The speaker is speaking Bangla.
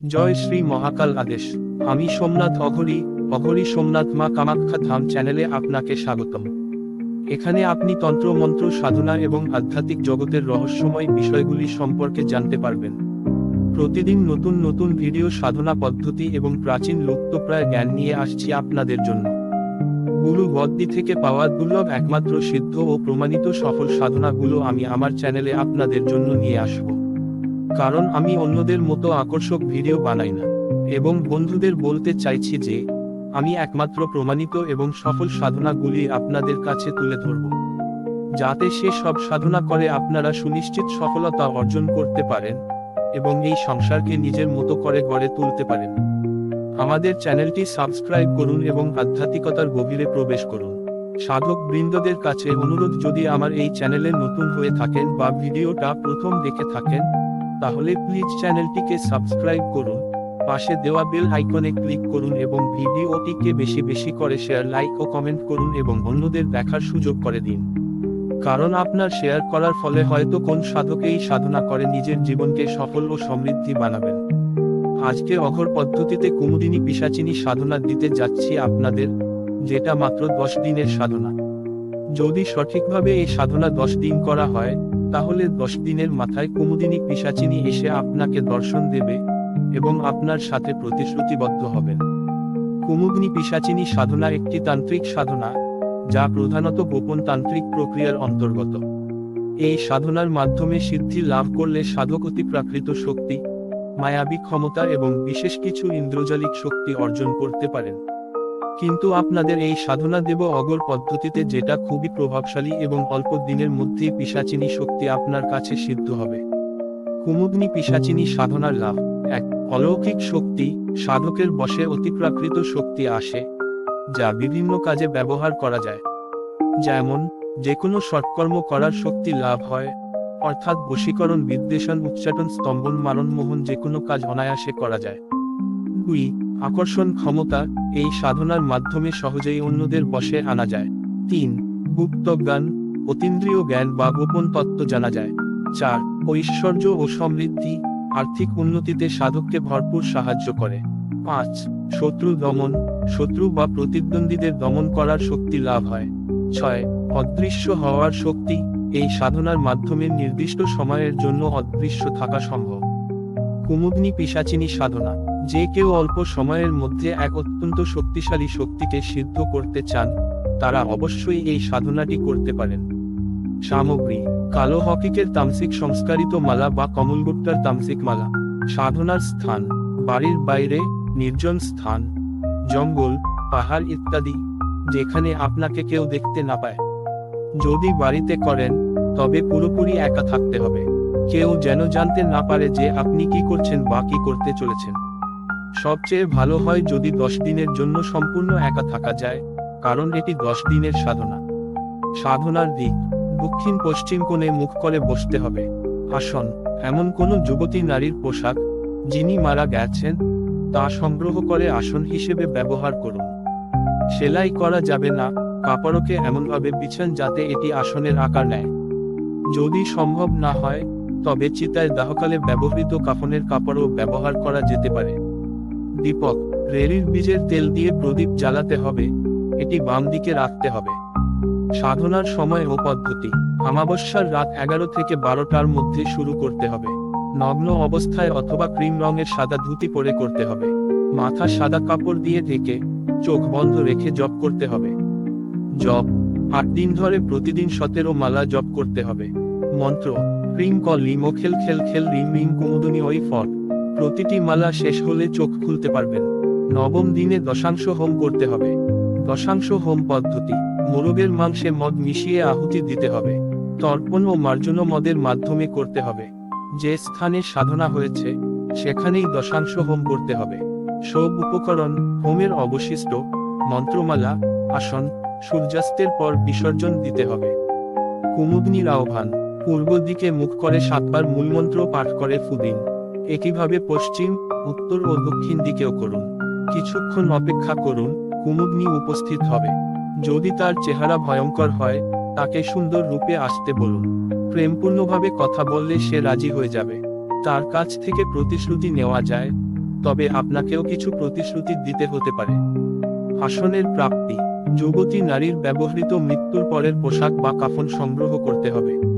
জয় শ্রী মহাকাল আদেশ আমি সোমনাথ অঘরি অঘরি সোমনাথ মা কামাখ্যা ধাম চ্যানেলে আপনাকে স্বাগতম। এখানে আপনি তন্ত্র, মন্ত্র, সাধনা এবং আধ্যাত্মিক জগতের রহস্যময় বিষয়গুলি সম্পর্কে জানতে পারবেন। প্রতিদিন নতুন নতুন ভিডিও, সাধনা পদ্ধতি এবং প্রাচীন লুপ্তপ্রায় জ্ঞান নিয়ে আসছি আপনাদের জন্য। গুরু গদ্দি থেকে পাওয়া দুর্লভ একমাত্র সিদ্ধ ও প্রমাণিত সফল সাধনাগুলো আমি আমার চ্যানেলে আপনাদের জন্য নিয়ে আসব। কারণ আমি অন্যদের মতো আকর্ষক ভিডিও বানাই না। এবং বন্ধুদের বলতে চাইছি যে, আমি একমাত্র প্রমাণিত এবং সফল সাধনাগুলি আপনাদের কাছে তুলে ধরব। যাতে সে সব সাধনা করে আপনারা সুনিশ্চিত সফলতা অর্জন করতে পারেন, এবং এই সংসারকে নিজের মতো করে গড়ে তুলতে পারেন। আমাদের চ্যানেলটি সাবস্ক্রাইব করুন এবং আধ্যাত্মিকতার গভীরে প্রবেশ করুন। সাধক বৃন্দদের কাছে অনুরোধ, যদি আমার এই চ্যানেলে নতুন হয়ে থাকেন বা ভিডিওটা প্রথম দেখে থাকেন তাহলে প্লিজ চ্যানেলটিকে সাবস্ক্রাইব করুন, পাশে দেওয়া বেল আইকনে ক্লিক করুন এবং ভিডিওটিকে বেশি বেশি করে শেয়ার লাইক ও কমেন্ট করুন এবং অন্যদের দেখার সুযোগ করে দিন। কারণ আপনার শেয়ার করার ফলে হয়তো কোন সাধকেই সাধনা করে, নিজের জীবনকে সফল ও সমৃদ্ধি বানাবেন। আজকে অঘর পদ্ধতিতে কুমুদিনী পিসাচিনী সাধনা দিতে যাচ্ছি আপনাদের, যেটা মাত্র দশ দিনের সাধনা। যদি সঠিকভাবে এই সাধনা দশ দিন করা হয় তাহলে দশ দিনের মাথায় কুমুদিনী পিসাচিনী এসে আপনাকে দর্শন দেবে এবং আপনার সাথে প্রতিশ্রুতিবদ্ধ হবেন। কুমুদিনী পিসাচিনী সাধনা একটি তান্ত্রিক সাধনা, যা প্রধানত গোপন তান্ত্রিক প্রক্রিয়ার অন্তর্গত। এই সাধনার মাধ্যমে সিদ্ধি লাভ করলে সাধক অতি প্রাকৃত শক্তি, মায়াবী ক্ষমতা এবং বিশেষ কিছু ইন্দ্রজালিক শক্তি অর্জন করতে পারেন। কিন্তু আপনাদের এই সাধনা দেব অগর পদ্ধতিতে যেটা খুবই প্রভাবশালী এবং অল্প দিনের মধ্যেই পিসাচিনী শক্তি আপনার কাছে সিদ্ধ হবে। কুমুদনি পিসাচিনী সাধনার লাভ। এক, অলৌকিক শক্তি, সাধকের বশে অতিপ্রাকৃত শক্তি আসে, যা বিভিন্ন কাজে ব্যবহার করা যায়। যেমন যে কোনো সৎকর্ম করার শক্তি লাভ হয়, অর্থাৎ বশীকরণ, বিদ্বেষণ, উচ্চাটন, স্তম্ভন মারণ মোহন যে কোনো কাজ অনায়াসে করা যায়। দুই আকর্ষণ ক্ষমতা, এই সাধনার মাধ্যমে সহজেই অন্যদের বশে আনা যায়। তিন, গুপ্ত জ্ঞান, অতীন্দ্রিয় জ্ঞান বা গোপন তত্ত্ব জানা যায়। চার, ঐশ্বর্য ও সমৃদ্ধি, আর্থিক উন্নতিতে সাধককে ভরপুর সাহায্য করে। পাঁচ, শত্রু দমন, শত্রু বা প্রতিদ্বন্দ্বীদের দমন করার শক্তি লাভ হয়। ছয়, অদৃশ্য হওয়ার শক্তি, এই সাধনার মাধ্যমে নির্দিষ্ট সময়ের জন্য অদৃশ্য থাকা সম্ভব। কুমুদনি পিসাচিনী সাধনা। যে কেউ অল্প সময়ের মধ্যে এক অত্যন্ত শক্তিশালী শক্তিকে সিদ্ধ করতে চান, তারা অবশ্যই এই সাধনাটি করতে পারেন। সামগ্রী, কালো হকিকের তামসিক সংস্কারিত মালা বা কমলগুপ্তার তামসিক মালা। সাধনার স্থান, বাড়ির বাইরে, নির্জন স্থান, জঙ্গল, পাহাড় ইত্যাদি, যেখানে আপনাকে কেউ দেখতে না পায়। যদি বাড়িতে করেন, তবে পুরোপুরি একা থাকতে হবে। কেউ যেন জানতে না পারে যে আপনি কি করছেন বা কি করতে চলেছেন। সবচেয়ে ভালো হয় যদি দশ দিনের জন্য সম্পূর্ণ একা থাকা যায়, কারণ এটি দশ দিনের সাধনা। সাধনার দিক, দক্ষিণ পশ্চিম কোণে মুখ করে বসতে হবে। আসন, এমন কোনো যুবতী নারীর পোশাক, যিনি মারা গেছেন, তা সংগ্রহ করে আসন হিসেবে ব্যবহার করুন। সেলাই করা যাবে না, কাপড়কে এমনভাবে বিছান যাতে এটি আসনের আকার নেয়। যদি সম্ভব না হয় তবে চিতায় দাহকালে ব্যবহৃত কাফনের কাপড়ও ব্যবহার করা যেতে পারে। দীপক, রেলির বীজের তেল দিয়ে প্রদীপ জ্বালাতে হবে, এটি বাম দিকে রাখতে হবে। সাধনার সময় ও পদ্ধতি আমাবস্যার রাত এগারো থেকে বারোটার মধ্যে শুরু করতে হবে। নগ্ন অবস্থায় অথবা ক্রিম রঙের সাদা ধুতি পরে করতে হবে। মাথা সাদা কাপড় দিয়ে ঢেকে চোখ বন্ধ রেখে জপ করতে হবে। জপ আট দিন ধরে প্রতিদিন সতেরো মালা জপ করতে হবে। মন্ত্র রিং কল লিমো খেল খেল খেল রিং রিং কুমুদনী ওই ফট। প্রতিটি মালা শেষ হলে চোখ খুলতে পারবেন। নবম দিনে দশাংশ হোম করতে হবে। দশাংশ হোম পদ্ধতি, মোরগের মাংসে মদ মিশিয়ে আহুতি দিতে হবে। তর্পণ ও মার্জন্য মদের মাধ্যমে করতে হবে। যে স্থানে সাধনা হয়েছে, সেখানেই দশাংশ হোম করতে হবে। সব উপকরণ, হোমের অবশিষ্ট, মন্ত্রমালা, আসন, সূর্যাস্তের পর বিসর্জন দিতে হবে। কুমুদনির আহ্বান পূর্ব দিকে মুখ করে সাতবার মূলমন্ত্র পাঠ করে ফুদিন। একইভাবে পশ্চিম, উত্তর ও দক্ষিণ দিকেও করুন। কিছুক্ষণ অপেক্ষা করুন, কুমুদনি উপস্থিত হবে। যদি তার চেহারা ভয়ঙ্কর হয়, তাকে সুন্দর রূপে আসতে বলুন। প্রেমপূর্ণভাবে কথা বললে সে রাজি হয়ে যাবে। তার কাছ থেকে প্রতিশ্রুতি নেওয়া যায়, তবে আপনাকেও কিছু প্রতিশ্রুতি দিতে হতে পারে। আসনের প্রাপ্তি, যুবতী নারীর ব্যবহৃত মৃত্যুর পরের পোশাক বা কাফন সংগ্রহ করতে হবে।